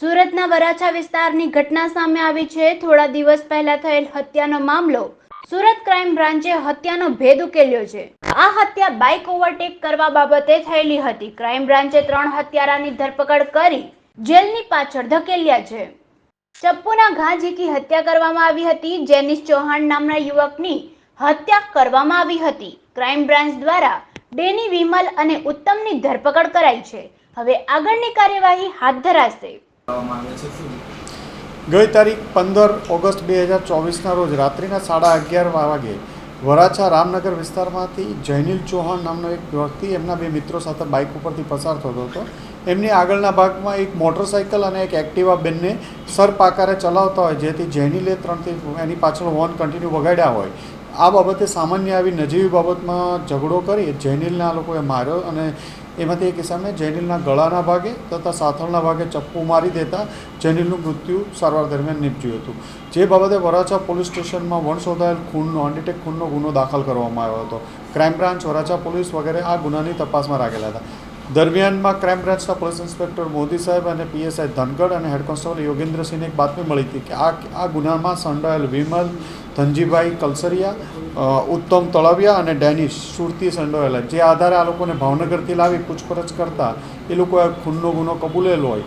સુરતના વરાછા વિસ્તારની ઘટના સામે આવી છે. થોડા દિવસ પહેલા થયેલ હત્યાનો મામલો સુરત ક્રાઇમ બ્રાન્ચે હત્યાનો ભેદ ઉકેલ્યો છે. આ હત્યા બાઇક ઓવરટેક કરવા બાબતે થયેલી હતી. ક્રાઇમ બ્રાન્ચે ત્રણ હત્યારાની ધરપકડ કરી જેલની પાછળ ધકેલ્યા છે. ચપ્પુના ઘા ઝીકી હત્યા કરવામાં આવી હતી. જેનિસ ચૌહાણ નામના યુવકની હત્યા કરવામાં આવી હતી. ક્રાઇમ બ્રાન્ચ દ્વારા ડેની વિમલ અને ઉત્તમની ધરપકડ કરાઈ છે. હવે આગળની કાર્યવાહી હાથ ધરાશે. ગઈ તારીખ પંદર ઓગસ્ટ બે હજાર ચોવીસના રોજ રાત્રિના સાડા અગિયાર વાગે વરાછા રામનગર વિસ્તારમાંથી જૈનિલ ચૌહાણ નામનો એક વ્યક્તિ એમના બે મિત્રો સાથે બાઇક ઉપરથી પસાર થતો હતો. એમની આગળના ભાગમાં એક મોટરસાઇકલ અને એક એક્ટિવા બેનને સરપાકારે ચલાવતા હોય, જેથી જૈનિલે ત્રણથી એની પાછળ હોર્ન કન્ટિન્યુ વગાડ્યા હોય. આ બાબતે સામાન્ય આવી નજીવી બાબતમાં ઝઘડો કરી જૈનિલના લોકોએ માર્યો અને એમાંથી એક કિસ્સામાં જેનિલના ગળાના ભાગે તથા સાથળના ભાગે ચપ્પુ મારી દેતા જેનિલનું મૃત્યુ સારવાર દરમિયાન નીપજ્યું હતું. જે બાબતે વરાછા પોલીસ સ્ટેશનમાં વણ શોધાયેલ ખૂનનો અનડિટેક ખૂનનો ગુનો દાખલ કરવામાં આવ્યો હતો. ક્રાઇમ બ્રાન્ચ, વરાછા પોલીસ વગેરે આ ગુનાની તપાસમાં રાખેલા હતા. દરમિયાનમાં ક્રાઇમ બ્રાન્ચના પોલીસ ઇન્સ્પેક્ટર મોદી સાહેબ અને પીએસઆઈ ધનગઢ અને હેડ કોન્સ્ટેબલ યોગેન્દ્રસિંહને એક બાતમી મળી હતી કે આ આ ગુનામાં સંડોયેલ વિમલ ધનજીભાઈ કલસરિયા ઉત્તમ તળવિયા અને ડેનિશ સુરતી સંડોવાયેલા. જે આધારે આ લોકોને ભાવનગરથી લાવી પૂછપરછ કરતા, એ લોકોએ ખૂનનો ગુનો કબૂલેલો હોય.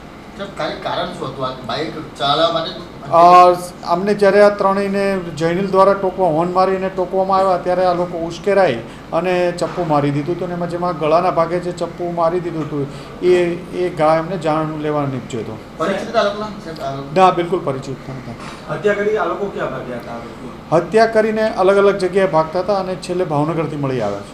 અમને જ્યારે આ ત્રણેયને જૈનિલ દ્વારા ટોકવા હોર્ન મારીને ટોકવામાં આવ્યા ત્યારે આ લોકો ઉશ્કેરાઈ અને ચપ્પુ મારી દીધું હતું અને એમાં જેમાં ગળાના ભાગે જે ચપ્પુ મારી દીધું હતું એ એ ઘા એમને જાણ લેવા નીપજ્યો હતો. પરિચિત આ લોકોના? સાહેબ આ લોકો ના બિલકુલ પરિચિત નહોતા હત્યા કરી આ લોકો ક્યાં ભાગ્યા હતા? હત્યા કરીને અલગ અલગ જગ્યાએ ભાગતા હતા અને છેલ્લે ભાવનગરથી મળી આવ્યા છે.